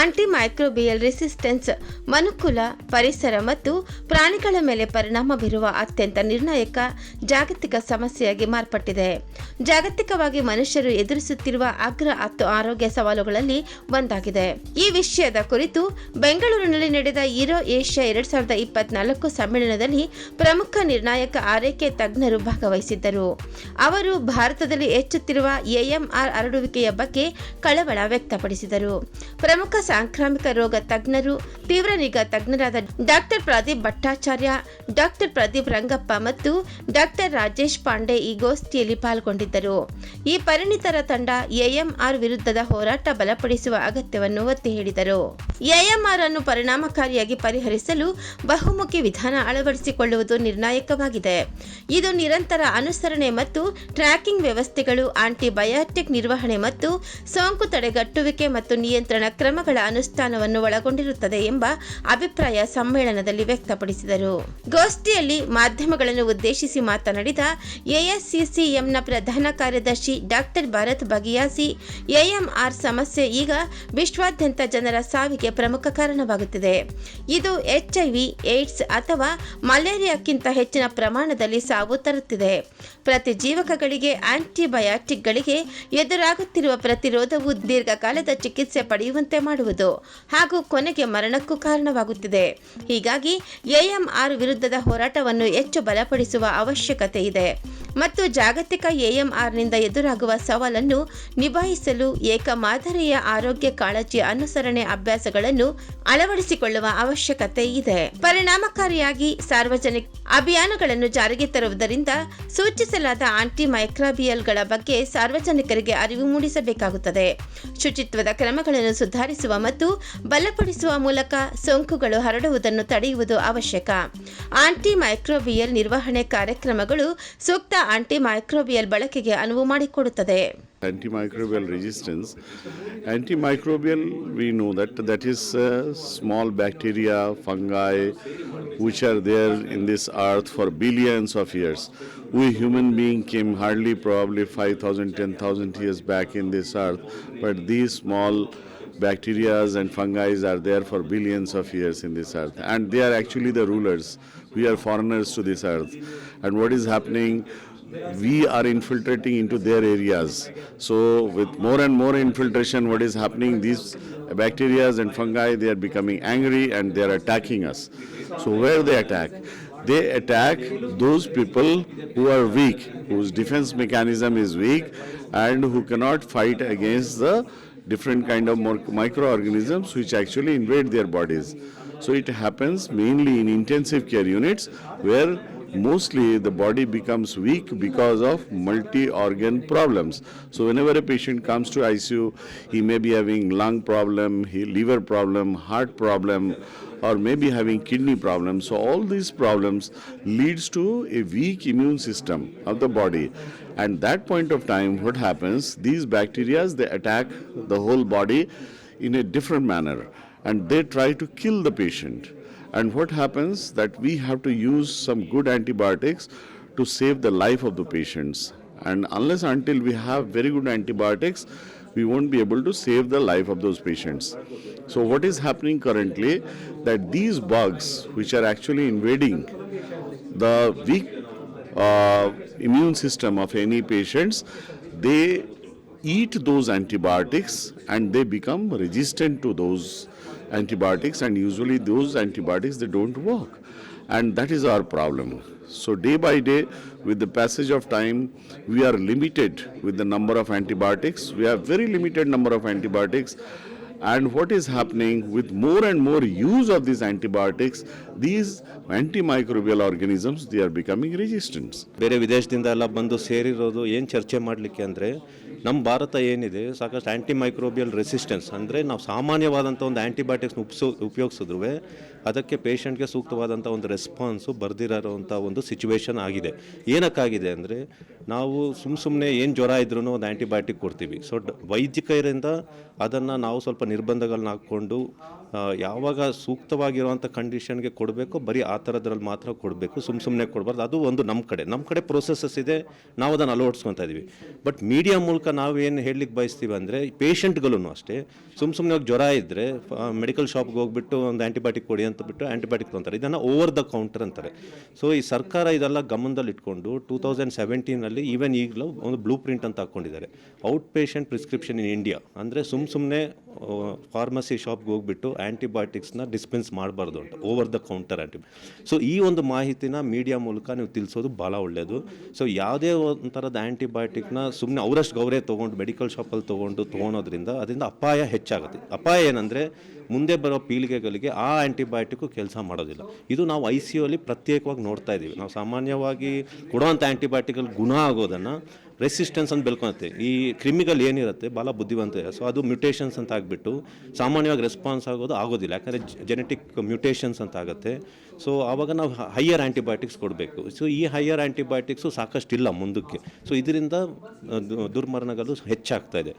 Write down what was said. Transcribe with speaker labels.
Speaker 1: Anti microbial resistance, ಮನುಕುಲ ಪರಿಸರ ಮತ್ತು ಪ್ರಾಣಿಗಳ ಮೇಲೆ ಪರಿಣಾಮ ಬೀರುವ ಅತ್ಯಂತ ನಿರ್ಣಾಯಕ ಜಾಗತಿಕ ಸಮಸ್ಯೆಯಾಗಿ ಮಾರ್ಪಟ್ಟಿದೆ. ಜಾಗತಿಕವಾಗಿ ಮನುಷ್ಯರು ಎದುರಿಸುತ್ತಿರುವ ಅಗ್ರ ಹತ್ತು ಆರೋಗ್ಯ ಸವಾಲುಗಳಲ್ಲಿ ಒಂದಾಗಿದೆ. ಈ ವಿಷಯದ ಕುರಿತು ಬೆಂಗಳೂರಿನಲ್ಲಿ ನಡೆದ ಇರೋ ಏಷ್ಯಾ ಎರಡ್ ಸಾವಿರದ ಇಪ್ಪತ್ನಾಲ್ಕು ಸಮ್ಮೇಳನದಲ್ಲಿ ಪ್ರಮುಖ ನಿರ್ಣಾಯಕ ಆರೈಕೆ ತಜ್ಞರು ಭಾಗವಹಿಸಿದ್ದರು. ಅವರು ಭಾರತದಲ್ಲಿ ಹೆಚ್ಚುತ್ತಿರುವ ಎಎಂಆರ್ ಹರಡುವಿಕೆಯ ಬಗ್ಗೆ ಕಳವಳ ವ್ಯಕ್ತಪಡಿಸಿದರು. ಪ್ರಮುಖ ಸಾಂಕ್ರಾಮಿಕ ರೋಗ ತಜ್ಞರು, ತೀವ್ರ ನಿಗಾ ತಜ್ಞರಾದ ಡಾಕ್ಟರ್ ಪ್ರದೀಪ್ ಭಟ್ಟಾಚಾರ್ಯ, ಡಾಕ್ಟರ್ ಪ್ರದೀಪ್ ರಂಗಪ್ಪ ಮತ್ತು ಡಾಕ್ಟರ್ ರಾಜೇಶ್ ಪಾಂಡೆ ಈ ಗೋಷ್ಠಿಯಲ್ಲಿ ಪಾಲ್ಗೊಂಡಿದ್ದರು. ಈ ಪರಿಣಿತರ ತಂಡ ಎಎಂಆರ್ ವಿರುದ್ಧದ ಹೋರಾಟ ಬಲಪಡಿಸುವ ಅಗತ್ಯವನ್ನು ಒತ್ತಿ ಹೇಳಿದರು. ಎಎಂಆರ್ ಅನ್ನು ಪರಿಣಾಮಕಾರಿಯಾಗಿ ಪರಿಹರಿಸಲು ಬಹುಮುಖಿ ವಿಧಾನ ಅಳವಡಿಸಿಕೊಳ್ಳುವುದು ನಿರ್ಣಾಯಕವಾಗಿದೆ. ಇದು ನಿರಂತರ ಅನುಸರಣೆ ಮತ್ತು ಟ್ರ್ಯಾಕಿಂಗ್ ವ್ಯವಸ್ಥೆಗಳು, ಆಂಟಿಬಯಾಟಿಕ್ ನಿರ್ವಹಣೆ ಮತ್ತು ಸೋಂಕು ತಡೆಗಟ್ಟುವಿಕೆ ಮತ್ತು ನಿಯಂತ್ರಣ ಕ್ರಮಗಳ ಅನುಷ್ಠಾನವನ್ನು ಒಳಗೊಂಡಿರುತ್ತದೆ ಎಂಬ ಅಭಿಪ್ರಾಯ ಸಮ್ಮೇಳನದಲ್ಲಿ ವ್ಯಕ್ತಪಡಿಸಿದರು. ಗೋಷ್ಠಿಯಲ್ಲಿ ಮಾಧ್ಯಮಗಳನ್ನು ಉದ್ದೇಶಿಸಿ ಮಾತನಾಡಿದ ಎಎಸ್ಸಿಸಿಎಂನ ಪ್ರಧಾನ ಕಾರ್ಯದರ್ಶಿ ಡಾಕ್ಟರ್ ಭರತ್ ಬಗಿಯಾಸಿ ಎಎಂಆರ್ ಸಮಸ್ಯೆ ಈಗ ವಿಶ್ವಾದ್ಯಂತ ಜನರ ಸಾವಿಗೆ ಪ್ರಮುಖ ಕಾರಣವಾಗುತ್ತಿದೆ. ಇದು ಎಚ್ಐವಿ ಏಡ್ಸ್ ಅಥವಾ ಮಲೇರಿಯಾಕ್ಕಿಂತ ಹೆಚ್ಚಿನ ಪ್ರಮಾಣದಲ್ಲಿ ಸಾವು ತರುತ್ತಿದೆ. ಪ್ರತಿ ಜೀವಕಗಳಿಗೆ ಆಂಟಿಬಯಾಟಿಕ್ಗಳಿಗೆ ಎದುರಾಗುತ್ತಿರುವ ಪ್ರತಿರೋಧವು ದೀರ್ಘಕಾಲದ ಚಿಕಿತ್ಸೆ ಪಡೆಯುವಂತೆ ಮಾಡುವುದು ಹಾಗೂ ಕೊನೆಗೆ ಮರಣಕ್ಕೂ ಕಾರಣವಾಗುತ್ತಿದೆ. ಹೀಗಾಗಿ ಎಎಂಆರ್ ವಿರುದ್ಧದ ಹೋರಾಟವನ್ನು ಹೆಚ್ಚು ಬಲಪಡಿಸುವ ಅವಶ್ಯಕತೆ ಇದೆ. ಮತ್ತು ಜಾಗತಿಕ ಎಎಂಆರ್ನಿಂದ ಎದುರಾಗುವ ಸವಾಲನ್ನು ನಿಭಾಯಿಸಲು ಏಕ ಮಾದರಿಯ ಆರೋಗ್ಯ ಕಾಳಜಿ ಅನುಸರಣೆ ಅಭ್ಯಾಸಗಳನ್ನು ಅಳವಡಿಸಿಕೊಳ್ಳುವ ಅವಶ್ಯಕತೆ ಇದೆ. ಪರಿಣಾಮಕಾರಿಯಾಗಿ ಸಾರ್ವಜನಿಕ ಅಭಿಯಾನಗಳನ್ನು ಜಾರಿಗೆ ತರುವುದರಿಂದ ಸೂಚಿಸಲಾದ ಆಂಟಿ ಮೈಕ್ರಾಬಿಯಲ್ಗಳ ಬಗ್ಗೆ ಸಾರ್ವಜನಿಕರಿಗೆ ಅರಿವು ಮೂಡಿಸಬೇಕಾಗುತ್ತದೆ. ಶುಚಿತ್ವದ ಕ್ರಮಗಳನ್ನು ಸುಧಾರಿಸುವ ಮತ್ತು ಬಲಪಡಿಸುವ ಮೂಲಕ ಸೋಂಕುಗಳು ಹರಡುವುದನ್ನು ತಡೆಯುವುದು ಅವಶ್ಯಕ. ಆಂಟಿ ಮೈಕ್ರೋಬಿಯಲ್ ನಿರ್ವಹಣೆ ಕಾರ್ಯಕ್ರಮಗಳು ಸೂಕ್ತ ಆಂಟಿ ಮೈಕ್ರೋಬಿಯಲ್ ಬಳಕೆಗೆ ಅನುವು ಮಾಡಿಕೊಡುತ್ತದೆ
Speaker 2: antimicrobial resistance antimicrobial we know that that is uh, small bacteria fungi which are there in this earth for billions of years we human being came hardly probably 5000 10000 years back in this earth but these small bacteria and fungi are there for billions of years in this earth and they are actually the rulers we are foreigners to this earth and what is happening we are infiltrating into their areas. So, with more and more infiltration, what is happening? These bacteria and fungi they are becoming angry and they are attacking us. So, where they attack? They attack those people who are weak, whose defense mechanism is weak, and who cannot fight against the different kind of microorganisms which actually invade their bodies. So, it happens mainly in intensive care units where mostly the body becomes weak because of multi-organ problems. So whenever a patient comes to ICU, he may be having lung problem, liver problem, heart problem, or maybe having kidney problems. So all these problems leads to a weak immune system of the body. And that point of time, what happens? These bacteria they attack the whole body in a different manner, and they try to kill the patient. And what happens that we have to use some good antibiotics to save the life of the patients. And unless until we have very good antibiotics, we won't be able to save the life of those patients. So what is happening currently that these bugs which are actually invading the weak uh, immune system of any patients, they eat those antibiotics and they become resistant to those antibiotics and usually those antibiotics they don't work and that is our problem so day by day with the passage of time we are limited with the number of antibiotics we have very limited number of antibiotics and what is happening with more and more use of these antibiotics these antimicrobial organisms they are becoming resistant
Speaker 3: ಬೇರೆ ವಿದೇಶದಿಂದ ಎಲ್ಲ ಬಂದು ಸೇರಿರೋದು ಏನು ಚರ್ಚೆ ಮಾಡಲಿಕ್ಕೆ ಅಂದರೆ ನಮ್ಮ ಭಾರತ ಏನಿದೆ, ಸಾಕಷ್ಟು ಆ್ಯಂಟಿ ಮೈಕ್ರೋಬಿಯಲ್ ರೆಸಿಸ್ಟೆನ್ಸ್ ಅಂದರೆ ನಾವು ಸಾಮಾನ್ಯವಾದಂಥ ಒಂದು ಆ್ಯಂಟಿಬಯೋಟಿಕ್ಸ್ನ ಉಪ್ಸು ಉಪಯೋಗಿಸಿದ್ರು ಅದಕ್ಕೆ ಪೇಷಂಟ್ಗೆ ಸೂಕ್ತವಾದಂಥ ಒಂದು ರೆಸ್ಪಾನ್ಸು ಬರ್ದಿರೋಂಥ ಒಂದು ಸಿಚುವೇಶನ್ ಆಗಿದೆ. ಏನಕ್ಕಾಗಿದೆ ಅಂದರೆ, ನಾವು ಸುಮ್ಮ ಸುಮ್ಮನೆ ಏನು ಜ್ವರ ಇದ್ರೂ ಒಂದು ಆ್ಯಂಟಿಬಯೋಟಿಕ್ ಕೊಡ್ತೀವಿ. ಸೊ ವೈದ್ಯಕರಿಂದ ಅದನ್ನು ನಾವು ಸ್ವಲ್ಪ ನಿರ್ಬಂಧಗಳನ್ನ ಹಾಕ್ಕೊಂಡು ಯಾವಾಗ ಸೂಕ್ತವಾಗಿರುವಂಥ ಕಂಡೀಷನ್ಗೆ ಕೊಡಬೇಕು ಬರೀ ಆ ಥರದ್ರಲ್ಲಿ ಮಾತ್ರ ಕೊಡಬೇಕು. ಸುಮ್ಮ ಸುಮ್ಮನೆ ಕೊಡಬಾರ್ದು. ಅದು ಒಂದು ನಮ್ಮ ಕಡೆ. ನಮ್ಮ ಕಡೆ ಪ್ರೊಸೆಸಸ್ ಇದೆ. ನಾವು ಅದನ್ನು ಅಳವಡಿಸ್ಕೊತಾ ಇದ್ದೀವಿ ಬಟ್ ಮೀಡಿಯಾ ಮೂಲಕ ನಾವೇನು ಹೇಳಲಿಕ್ಕೆ ಬಯಸ್ತೀವಿ ಅಂದರೆ ಪೇಷಂಟ್ಗಳೂ ಅಷ್ಟೇ. ಸುಮ್ಮ ಸುಮ್ಮನೆ ಜ್ವರ ಇದ್ದರೆ ಮೆಡಿಕಲ್ ಶಾಪ್ಗೆ ಹೋಗ್ಬಿಟ್ಟು ಒಂದು ಆ್ಯಂಟಿಬಯೋಟಿಕ್ ಕೊಡಿ ಅಂತ ಬಿಟ್ಟು ಆ್ಯಂಟಿಬಯೋಟಿಕ್ ತೊಗೊಂತಾರೆ. ಇದನ್ನು ಓವರ್ ದ ಕೌಂಟರ್ ಅಂತಾರೆ. ಸೊ ಈ ಸರ್ಕಾರ ಇದೆಲ್ಲ ಗಮನದಲ್ಲಿ ಇಟ್ಕೊಂಡು ಟೂ ತೌಸಂಡ್ ಸೆವೆಂಟೀನಲ್ಲಿ ಈವನ್ ಈಗಲೂ ಒಂದು ಬ್ಲೂ ಪ್ರಿಂಟ್ ಅಂತ ಹಾಕ್ಕೊಂಡಿದ್ದಾರೆ out patient prescription in India ಅಂದರೆ ಸುಮ್ಮ ಸುಮ್ಮನೆ ಫಾರ್ಮಸಿ ಶಾಪ್ಗೆ ಹೋಗ್ಬಿಟ್ಟು ಆ್ಯಂಟಿಬಯೋಟಿಕ್ಸ್ನ ಡಿಸ್ಪೆನ್ಸ್ ಮಾಡಬಾರ್ದು ಅಂತ over the counter antibiotic so ಈ ಒಂದು ಮಾಹಿತಿನ ಮೀಡಿಯಾ ಮೂಲಕ ನೀವು ತಿಳಿಸೋದು ಭಾಳ ಒಳ್ಳೆಯದು ಸೊ ಯಾವುದೇ ಒಂಥರದ ಆ್ಯಂಟಿಬಯೋಟಿಕ್ನ ಸುಮ್ಮನೆ ಅವರಷ್ಟು ಗೌರೇ ತೊಗೊಂಡು ಮೆಡಿಕಲ್ ಶಾಪಲ್ಲಿ ತೊಗೊಂಡು, ತೊಗೊಳೋದ್ರಿಂದ ಅದರಿಂದ ಅಪಾಯ ಹೆಚ್ಚಾಗುತ್ತೆ. ಅಪಾಯ ಏನಂದರೆ ಮುಂದೆ ಬರೋ ಪೀಳಿಗೆಗಳಿಗೆ ಆ ಆ್ಯಂಟಿಬಯೋಟಿಕ್ಕು ಕೆಲಸ ಮಾಡೋದಿಲ್ಲ. ಇದು ನಾವು ಐ ಸಿ ಯು ಅಲ್ಲಿ ಪ್ರತ್ಯೇಕವಾಗಿ ನೋಡ್ತಾ ಇದ್ದೀವಿ. ನಾವು ಸಾಮಾನ್ಯವಾಗಿ ಕೊಡುವಂಥ ಆ್ಯಂಟಿಬಯೋಟಿಕಲ್ ಗುಣ ಆಗೋದನ್ನು ರೆಸಿಸ್ಟೆನ್ಸ್ ಅಂತ ಬೆಳ್ಕೊಳತ್ತೆ. ಈ ಕ್ರಿಮಿಗಳು ಏನಿರುತ್ತೆ ಭಾಳ ಬುದ್ಧಿವಂತ ಸೊ ಅದು ಮ್ಯೂಟೇಷನ್ಸ್ ಅಂತ ಆಗಿಬಿಟ್ಟು ಸಾಮಾನ್ಯವಾಗಿ ರೆಸ್ಪಾನ್ಸ್ ಆಗೋದು ಆಗೋದಿಲ್ಲ. ಯಾಕಂದರೆ ಜೆನೆಟಿಕ್ ಮ್ಯೂಟೇಷನ್ಸ್ ಅಂತ ಆಗುತ್ತೆ. ಸೊ ಆವಾಗ ನಾವು ಹೈಯರ್ ಆ್ಯಂಟಿಬಯೋಟಿಕ್ಸ್ ಕೊಡಬೇಕು. ಸೊ ಈ ಹೈಯರ್ ಆ್ಯಂಟಿಬಯೋಟಿಕ್ಸು ಸಾಕಷ್ಟು ಇಲ್ಲ ಮುಂದಕ್ಕೆ. ಸೊ ಇದರಿಂದ ದುರ್ಮರಣಗಳು ಹೆಚ್ಚಾಗ್ತಾ ಇದೆ.